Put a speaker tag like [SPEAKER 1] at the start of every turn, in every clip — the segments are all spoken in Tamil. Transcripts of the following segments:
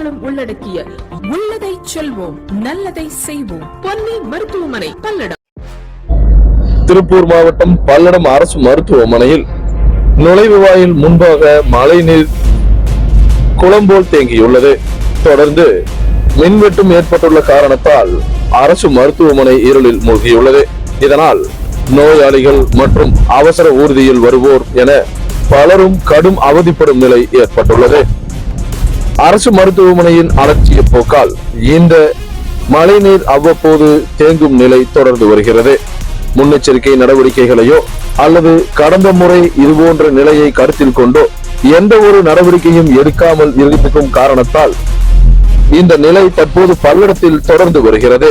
[SPEAKER 1] சேவைகளும் உள்ளடக்கிய உள்ளதை செல்வோம் நல்லதை செய்வோம். பொன்னி மருத்துவமனை பல்லடம்.
[SPEAKER 2] திருப்பூர் மாவட்டம் பல்லடம் அரசு மருத்துவமனையில் நுழைவு வாயில் முன்பாக மழைநீர் குளம்போல் தேங்கியுள்ளது. தொடர்ந்து மின்வெட்டும் ஏற்பட்டுள்ள காரணத்தால் அரசு மருத்துவமனை இருளில் மூழ்கியுள்ளது. இதனால் நோயாளிகள் மற்றும் அவசர ஊர்தியில் வருவோர் என பலரும் கடும் அவதிப்படும் நிலை ஏற்பட்டுள்ளது. அரசு மருத்துவமனையின் அலட்சிய போக்கால் இந்த மழைநீர் அவ்வப்போது தேங்கும் நிலை தொடர்ந்து வருகிறது. முன்னெச்சரிக்கை நடவடிக்கைகளையோ அல்லது கடந்த முறை இதுபோன்ற நிலையை கருத்தில் கொண்டோ எந்த ஒரு நடவடிக்கையும் எடுக்காமல் இருக்கும் காரணத்தால் இந்த நிலை தற்போது பல்லடத்தில் தொடர்ந்து வருகிறது.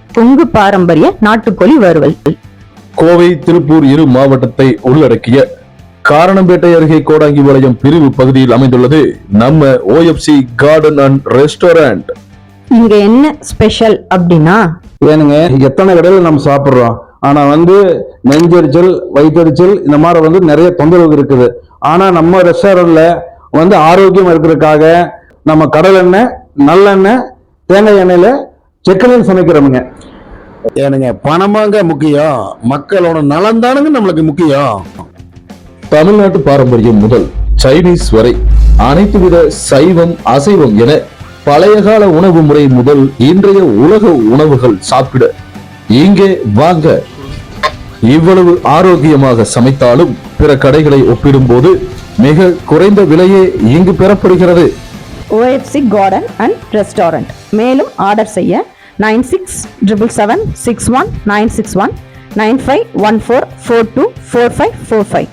[SPEAKER 3] கொங்கு பாரம்பரிய நாட்டுக்கோழி வறுவல்.
[SPEAKER 2] கோவை திருப்பூர் இரு மாவட்டத்தை உள்ளடக்கிய காரணம்பேட்டை அருகே கோடாங்கிபாளையம் பிரிவு பகுதியில் அமைந்துள்ளது. நம்ம ஓஎஃப்சி கார்டன் அண்ட் ரெஸ்டாரண்ட்
[SPEAKER 3] இங்க என்ன ஸ்பெஷல் அப்படின்னா?
[SPEAKER 4] ஏனுங்க எத்தனை கடையில் நம்ம சாப்பிட்றோம்? ஆனா வந்து நெஞ்செரிச்சல் வயிற்றெரிச்சல் இந்த மாதிரி வந்து நிறைய தொந்தரவு இருக்குது. ஆனா நம்ம ரெஸ்டாரண்ட்ல வந்து ஆரோக்கியம் இருக்கிறதுக்காக நம்ம கடல் எண்ணெய் நல்லெண்ணெய் தேங்காய் எண்ணெயில செக்கலையும் சமைக்கிறோமுங்க ஏனுங்க பணமாங்க முக்கியம். மக்களோட நலன் தானுங்க நம்மளுக்கு முக்கியம்.
[SPEAKER 2] தமிழ்நாட்டு பாரம்பரியம் முதல் சைனீஸ் வரை அனைத்து வித சைவம் அசைவம் என பழைய கால உணவு முறை முதல் இன்றைய உலக உணவுகள் சாப்பிட இங்கே வாங்க. இவ்வளவு ஆரோக்கியமாக சமைத்தாலும் பிற கடைகளை ஒப்பிடும்போது மிக குறைந்த விலையே இங்கு பெறப்படுகிறது.
[SPEAKER 3] ஓஎஃப்சி கார்டன் அண்ட் ரெஸ்டாரண்ட் மேலும் ஆர்டர் செய்ய nine six triple seven six one nine six one nine five one four four two four five four five